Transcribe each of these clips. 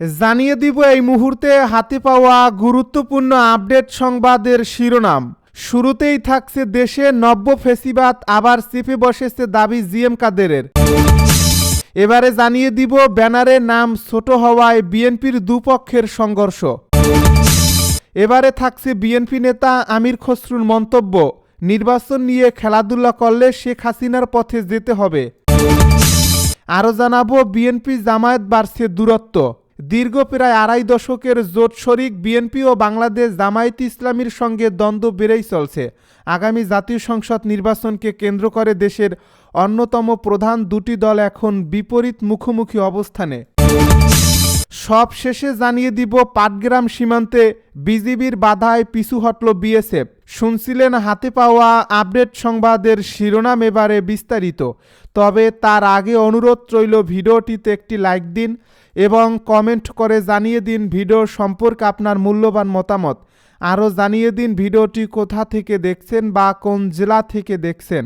জানিয়ে দিব এই মুহূর্তে হাতে পাওয়া গুরুত্বপূর্ণ আপডেট সংবাদের শিরোনাম। শুরুতেই থাকছে দেশে নব্য ফেসিবাদ, আবার চেপে বসেছে দাবি জিএম কাদেরের। এবারে জানিয়ে দিব ব্যানারে নাম ছোট হওয়ায় বিএনপির দুপক্ষের সংঘর্ষ। এবারে থাকছে বিএনপি নেতা আমির খসরুর মন্তব্য, নির্বাচন নিয়ে খেলাধুলা করলে শেখ হাসিনার পথে যেতে হবে। আরও জানাব, বিএনপি জামায়াত বাড়ছে দূরত্ব। দীর্ঘ প্রায় আড়াই দশকের জোট শরিক বিএনপি ও বাংলাদেশ জামায়াত ইসলামীর সঙ্গে দ্বন্দ্ব বেড়েই চলছে। আগামী জাতীয় সংসদ নির্বাচনকে কেন্দ্র করে দেশের অন্যতম প্রধান দুটি দল এখন বিপরীত মুখোমুখি অবস্থানে। সব শেষে জানিয়ে দিব, পাটগ্রাম সীমান্তে বিজিবির বাধায় পিছু হটল বিএসএফ। শুনছিলেন হাতে পাওয়া আপডেট সংবাদের শিরোনাম এবারে বিস্তারিত। তবে তার আগে অনুরোধ রইল, ভিডিওটিতে একটি লাইক দিন এবং কমেন্ট করে জানিয়ে দিন ভিডিও সম্পর্কে আপনার মূল্যবান মতামত। আরও জানিয়ে দিন ভিডিওটি কোথা থেকে দেখছেন বা কোন জেলা থেকে দেখছেন।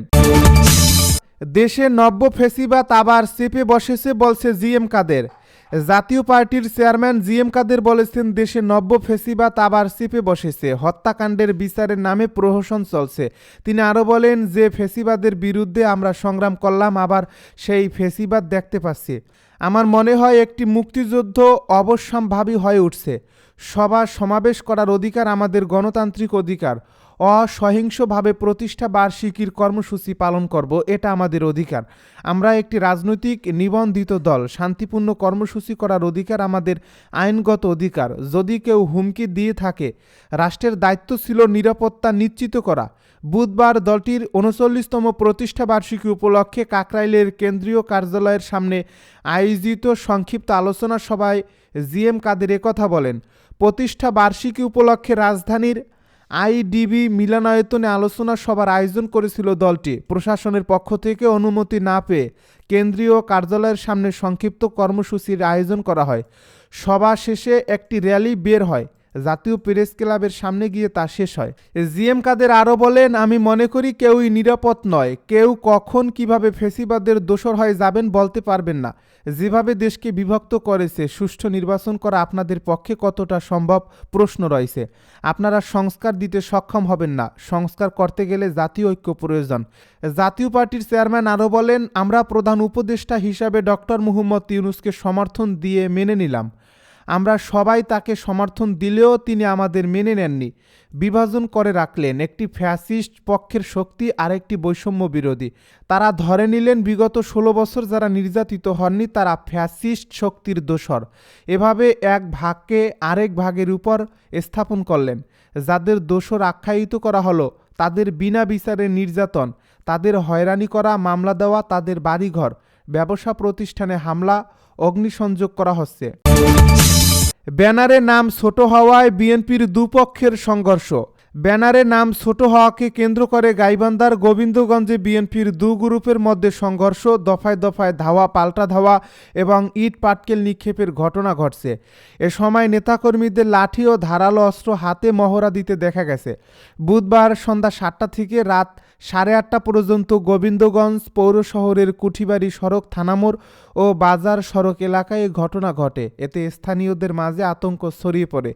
দেশে নব্য ফেসিবাদ আবার চেপে বসেছে বলছে জিএম কাদের। জাতীয় পার্টির চেয়ারম্যান জিএম কাদের বলেছেন, দেশে নব্য ফেসিবাদ আবার চেপে বসেছে। হত্যাকাণ্ডের বিচারের নামে প্রহসন চলছে। তিনি আরও বলেন, যে ফেসিবাদের বিরুদ্ধে আমরা সংগ্রাম করলাম, আবার সেই ফেসিবাদ দেখতে পাচ্ছি। আমার মনে হয় একটি মুক্তিযুদ্ধ অবশ্যম্ভাবী হয়ে উঠছে। সভা সমাবেশ করার অধিকার আমাদের গণতান্ত্রিক অধিকার। অসহিংসভাবে প্রতিষ্ঠা বার্ষিকীর কর্মসূচি পালন করব, এটা আমাদের অধিকার। আমরা একটি রাজনৈতিক নিবন্ধিত দল, শান্তিপূর্ণ কর্মসূচি করার অধিকার আমাদের আইনগত অধিকার। যদি কেউ হুমকি দিয়ে থাকে, রাষ্ট্রের দায়িত্ব ছিল নিরাপত্তা নিশ্চিত করা। বুধবার দলটির উনচল্লিশতম প্রতিষ্ঠা বার্ষিকী উপলক্ষে কাকরাইলের কেন্দ্রীয় কার্যালয়ের সামনে আয়োজিত সংক্ষিপ্ত আলোচনা সভায় জিএম কাদের একথা বলেন, প্রতিষ্ঠা বার্ষিকী উপলক্ষে রাজধানীর আইডিবি মিলনায়তনে আলোচনা সভার আয়োজন করেছিল দলটি। প্রশাসনের পক্ষ থেকে অনুমতি না পেয়ে কেন্দ্রীয় কার্যালয়ের সামনে সংক্ষিপ্ত কর্মসূচির আয়োজন করা হয়। সভা শেষে একটি র্যালি বের হয়। জাতীয় প্রেস ক্লাবের সামনে গিয়ে তা শেষ হয়। জিএম কাদের আরও বলেন, আমি মনে করি কেউই নিরাপদ নয়। কেউ কখন কীভাবে ফেসিবাদের দোষর হয়ে যাবেন বলতে পারবেন না। যেভাবে দেশকে বিভক্ত করেছে, সুষ্ঠু নির্বাচন করা আপনাদের পক্ষে কতটা সম্ভব প্রশ্ন রয়েছে। আপনারা সংস্কার দিতে সক্ষম হবেন না। সংস্কার করতে গেলে জাতীয় ঐক্য প্রয়োজন। জাতীয় পার্টির চেয়ারম্যান আরও বলেন, আমরা প্রধান উপদেষ্টা হিসাবে ডক্টর মুহম্মদ ইউনুসকে সমর্থন দিয়ে মেনে নিলাম। আমরা সবাই তাকে সমর্থন দিলেও তিনি আমাদের মেনে নেননি। বিভাজন করে রাখলেন একটি ফ্যাসিস্ট পক্ষের শক্তি আরেকটি বৈষম্য বিরোধী। তারা ধরে নিলেন বিগত ষোলো বছর যারা নির্যাতিত হননি তারা ফ্যাসিস্ট শক্তির দোসর এভাবে এক ভাগকে আরেক ভাগের উপর স্থাপন করলেন। যাদের দোসর আখ্যায়িত করা হলো, তাদের বিনা বিচারে নির্যাতন, তাদের হয়রানি করা, মামলা দেওয়া, তাদের বাড়িঘর, ব্যবসা প্রতিষ্ঠানে হামলা অগ্নিসংযোগ করা হচ্ছে। ব্যানারে নাম ছোট হওয়ায় বিএনপির দুপক্ষের সংঘর্ষ। ব্যানারে নাম ছোট হওয়াকে কেন্দ্র করে গাইবান্ধার গোবিন্দগঞ্জে বিএনপির দু গ্রুপের মধ্যে সংঘর্ষ, দফায় দফায় ধাওয়া, পাল্টা ধাওয়া এবং ইট পাটকেল নিক্ষেপের ঘটনা ঘটছে। এ সময় নেতাকর্মীদের লাঠি ও ধারালো অস্ত্র হাতে মহড়া দিতে দেখা গেছে। বুধবার সন্ধ্যা সাতটা থেকে রাত সাড়ে আটটা পর্যন্ত গোবিন্দগঞ্জ পৌর শহরের কুঠিবাড়ি সড়ক, থানামোড় ও বাজার সড়ক এলাকায় ঘটনা ঘটে। এতে স্থানীয়দের মাঝে আতঙ্ক ছড়িয়ে পড়ে।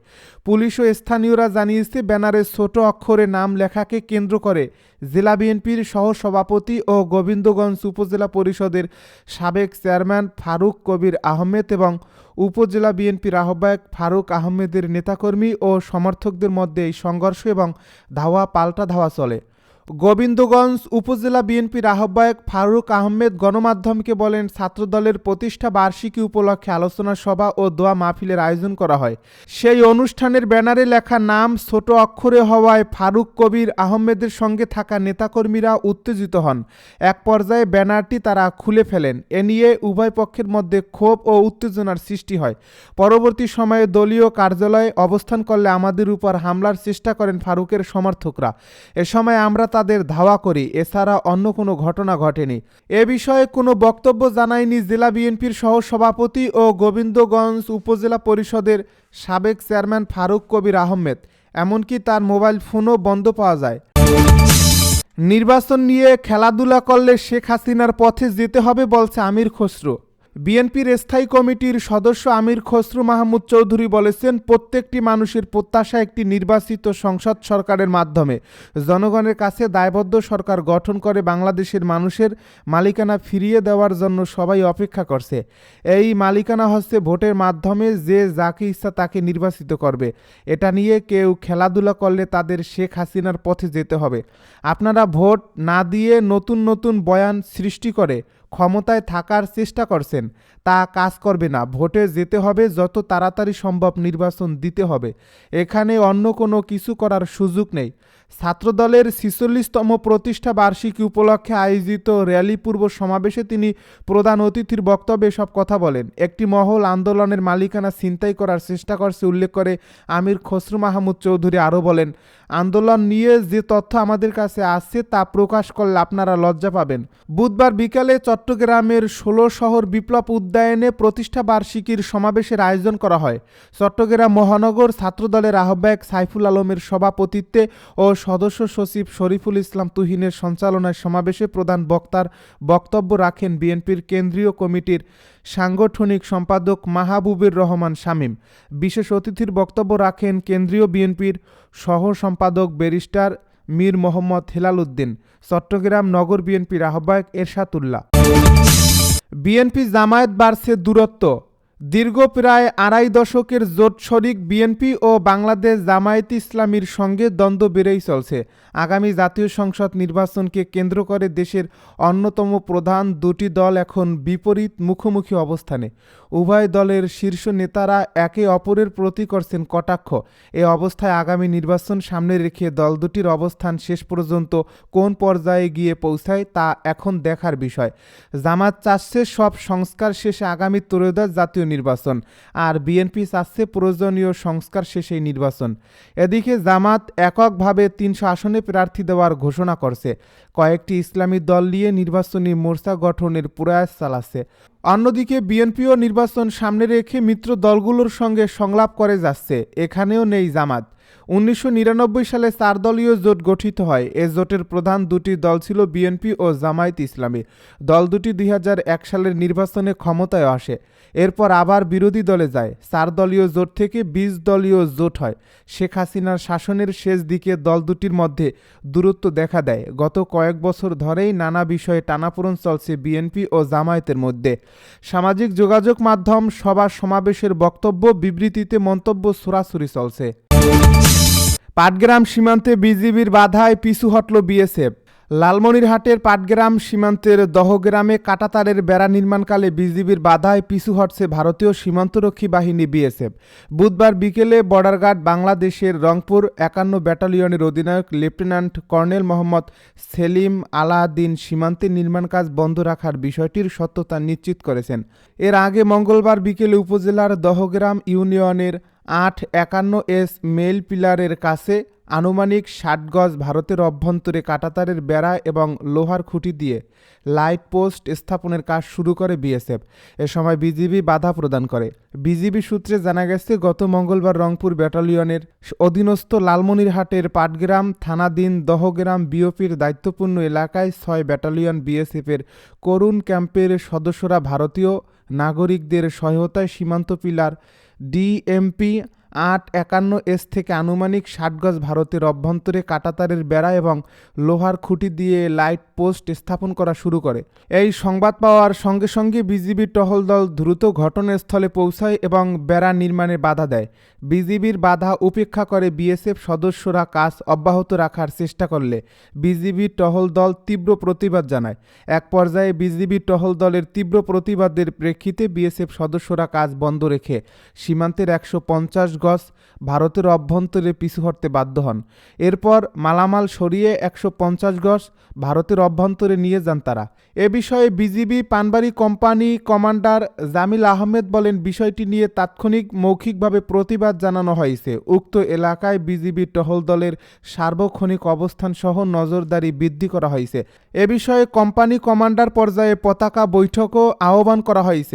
পুলিশ ও স্থানীয়রা জানিয়েছে, ব্যানারে ছোট অক্ষরে নাম লেখাকে কেন্দ্র করে জেলা বিএনপির সহসভাপতি ও গোবিন্দগঞ্জ উপজেলা পরিষদের সাবেক চেয়ারম্যান ফারুক কবির আহমেদ এবং উপজেলা বিএনপির আহ্বায়ক ফারুক আহমেদের নেতাকর্মী ও সমর্থকদের মধ্যে এই সংঘর্ষ এবং ধাওয়া, পাল্টা ধাওয়া চলে। গোবিন্দগঞ্জ উপজেলা বিএনপির আহ্বায়ক ফারুক আহমেদ গণমাধ্যমকে বলেন, ছাত্রদলের প্রতিষ্ঠা বার্ষিকী উপলক্ষে আলোচনা সভা ও দোয়া মাহফিলের আয়োজন করা হয়। সেই অনুষ্ঠানের ব্যানারে লেখা নাম ছোট অক্ষরে হওয়ায় ফারুক কবির আহমেদের সঙ্গে থাকা নেতাকর্মীরা উত্তেজিত হন। এক পর্যায়ে ব্যানারটি তারা খুলে ফেলেন। এ নিয়ে উভয় পক্ষের মধ্যে ক্ষোভ ও উত্তেজনার সৃষ্টি হয়। পরবর্তী সময়ে দলীয় কার্যালয়ে অবস্থান করলে আমাদের উপর হামলার চেষ্টা করেন ফারুকের সমর্থকরা। এ সময় আমরা তাদের ধাওয়া করি, এছাড়া অন্য কোনো ঘটনা ঘটেনি। এ বিষয়ে কোনো বক্তব্য জানায়নি জেলা বিএনপির সহ সভাপতি ও গোবিন্দগঞ্জ উপজেলা পরিষদের সাবেক চেয়ারম্যান ফারুক কবির আহমেদ, এমনকি তার মোবাইল ফোনও বন্ধ পাওয়া যায়। নির্বাচন নিয়ে খেলাধুলা করলে শেখ হাসিনার পথে যেতে হবে বলছে আমির খসরু। বিএনপির স্থায়ী কমিটির সদস্য আমির খসরু মাহমুদ চৌধুরী বলেছেন, প্রত্যেকটি মানুষের প্রত্যাশা একটি নির্বাচিত সংসদ সরকারের মাধ্যমে। জনগণের কাছে দায়বদ্ধ সরকার গঠন করে বাংলাদেশের মানুষের মালিকানা ফিরিয়ে দেওয়ার জন্য সবাই অপেক্ষা করছে। এই মালিকানা হচ্ছে ভোটের মাধ্যমে যে যাকে ইচ্ছা তাকে নির্বাচিত করবে। এটা নিয়ে কেউ খেলাধুলা করলে তাদের শেখ হাসিনার পথে যেতে হবে। আপনারা ভোট না দিয়ে নতুন নতুন বয়ান সৃষ্টি করে ক্ষমতায় থাকার চেষ্টা করছেন, তা কাজ করবে না। ভোটে যেতে হবে যত তাড়াতাড়ি সম্ভব নির্বাচন দিতে হবে। এখানে অন্য কোনো কিছু করার সুযোগ নেই। ছাত্রদলের ছিচল্লিশতম প্রতিষ্ঠা বার্ষিকী উপলক্ষে আয়োজিত র্যালি পূর্ব সমাবেশে তিনি প্রধান অতিথির বক্তব্যে সব কথা বলেন। একটি মহল আন্দোলনের মালিকানা ছিনতাই করার চেষ্টা করছে উল্লেখ করে আমির খসরু মাহমুদ চৌধুরী আরও বলেন, আন্দোলন নিয়ে যে তথ্য আমাদের কাছে আসছে তা প্রকাশ করলে আপনারা লজ্জা পাবেন। বুধবার বিকালে চট্টগ্রামের ষোলো শহর বিপ্লব উদ্যায়নে প্রতিষ্ঠা বার্ষিকীর সমাবেশের আয়োজন করা হয়। চট্টগ্রাম মহানগর ছাত্রদলের আহ্বায়ক সাইফুল আলমের সভাপতিত্বে ও সদস্য সচিব শরীফুল ইসলাম তুহিনের সঞ্চালনায় সমাবেশে প্রধান বক্তার বক্তব্য রাখেন বিএনপির কেন্দ্রীয় কমিটির সাংগঠনিক সম্পাদক মাহবুবুর রহমান শামীম। বিশেষ অতিথির বক্তব্য রাখেন কেন্দ্রীয় বিএনপির সহ সম্পাদক ব্যারিস্টার মীর মোহাম্মদ হেলাল উদ্দিন চট্টগ্রাম নগর বিএনপির আহ্বায়ক এরশাতুল্লাহ বিএনপি জামায়াত বাড়ছে দূরত্ব। দীর্ঘ প্রায় আড়াই দশকের জোট শরিক বিএনপি ও বাংলাদেশ জামায়াত ইসলামীর সঙ্গে দ্বন্দ্ব বেড়েই চলছে। আগামী জাতীয় সংসদ নির্বাচনকে কেন্দ্র করে দেশের অন্যতম প্রধান দুটি দল এখন বিপরীত মুখোমুখি অবস্থানে। উভয় দলের শীর্ষ নেতারা একে অপরের প্রতি করছেন কটাক্ষ। এ অবস্থায় আগামী নির্বাচন সামনে রেখে দল দুটির অবস্থান শেষ পর্যন্ত কোন পর্যায়ে গিয়ে পৌঁছায় তা এখন দেখার বিষয়। জামাত চাচ্ছে সব সংস্কার শেষে আগামী ত্রয়োদশ জাতীয় নির্বাচন। আর বিএনপি চাচ্ছে প্রয়োজনীয় সংস্কার শেষে নির্বাচন। এদিকে জামাত এককভাবে তিনশো আসনে প্রার্থী দেওয়ার ঘোষণা করছে। কয়েকটি ইসলামী দল নিয়ে নির্বাচনী মোর্চা গঠনের প্রয়াস চালাচ্ছে। অন্যদিকে বিএনপিও নির্বাচন সামনে রেখে মিত্র দলগুলোর সঙ্গে সংলাপ করে যাচ্ছে। এখানেও নেই জামাত। উনিশশো নিরানব্বই সালে চার দলীয় জোট গঠিত হয়। এ জোটের প্রধান দুটি দল ছিল বিএনপি ও জামায়াত ইসলামী। দল দুটি দুই হাজার এক সালের নির্বাচনে ক্ষমতায় আসে। এরপর আবার বিরোধী দলে যায়। চার দলীয় জোট থেকে বিশ দলীয় জোট হয়। শেখ হাসিনার শাসনের শেষ দিকে দল দুটির মধ্যে দূরত্ব দেখা দেয়। গত কয়েক বছর ধরেই নানা বিষয়ে টানাপোড়ন চলছে বিএনপি ও জামায়াতের মধ্যে। সামাজিক যোগাযোগ মাধ্যম, সভা, সমাবেশের বক্তব্য, বিবৃতিতে মন্তব্য সরাসরি চলছে। পাটগ্রাম সীমান্তে বিজিবির বাধায় পিছু হটল বিএসএফ। লালমনিরহাটের পাটগ্রাম সীমান্তের দহগ্রামে কাটাতারের বেড়া নির্মাণকালে বিজিবির বাধায় পিছু হটছে ভারতীয় সীমান্তরক্ষী বাহিনী বিএসএফ। বুধবার বিকেলে বর্ডার গার্ড বাংলাদেশের রংপুর একান্ন ব্যাটালিয়নের অধিনায়ক লেফটেন্যান্ট কর্নেল মোহাম্মদ সেলিম আলাদিন সীমান্তে নির্মাণ কাজ বন্ধ রাখার বিষয়টির সত্যতা নিশ্চিত করেছেন। এর আগে মঙ্গলবার বিকেলে উপজেলার দহগ্রাম ইউনিয়নের আট একান্ন এস মেল পিলারের কাছে আনুমানিক ষাট গজ ভারতের অভ্যন্তরে কাটাতারের বেড়া এবং লোহার খুঁটি দিয়ে লাইট পোস্ট স্থাপনের কাজ শুরু করে বিএসএফ। এ সময় বিজিবি বাধা প্রদান করে। বিজিবি সূত্রে জানা গেছে, গত মঙ্গলবার রংপুর ব্যাটালিয়নের অধীনস্থ লালমনিরহাটের পাটগ্রাম থানাধীন দহগ্রাম বিওপির দায়িত্বপূর্ণ এলাকায় ছয় ব্যাটালিয়ন বিএসএফের করুণ ক্যাম্পের সদস্যরা ভারতীয় নাগরিকদের সহায়তায় সীমান্ত পিলার ডিএমপি আট একান্ন এস থেকে আনুমানিক ষাট গজ ভারতের অভ্যন্তরে কাটাতারের বেড়া এবং লোহার খুঁটি দিয়ে লাইট পোস্ট স্থাপন করা শুরু করে। এই সংবাদ পাওয়ার সঙ্গে সঙ্গে বিজিবি টহল দল দ্রুত ঘটনাস্থলে পৌঁছায় এবং বেড়া নির্মাণে বাধা দেয়। বিজিবির বাধা উপেক্ষা করে বিএসএফ সদস্যরা কাজ অব্যাহত রাখার চেষ্টা করলে বিজিবির টহল দল তীব্র প্রতিবাদ জানায়। এক পর্যায়ে বিজিবির টহল দলের তীব্র প্রতিবাদের প্রেক্ষিতে বিএসএফ সদস্যরা কাজ বন্ধ রেখে সীমান্তের একশো পঞ্চাশ গজ ভারতের অভ্যন্তরে পিছু হটতে বাধ্য হন। এরপর মালামাল সরিয়ে একশো পঞ্চাশ গজ ভারতের অভ্যন্তরে নিয়ে যান তারা। এ বিষয়ে BGB Panbari company commander Jamil Ahmed বলেন, বিষয়টি নিয়ে তাৎক্ষণিক মৌখিকভাবে প্রতিবাদ জানানো হয়েছে। উক্ত এলাকায় বিজিবি টহল দলের সার্বক্ষণিক অবস্থান সহ নজরদারি বৃদ্ধি করা হয়েছে। এ বিষয়ে কোম্পানি কমান্ডার পর্যায়ে পতাকা বৈঠকও আহ্বান করা হয়েছে।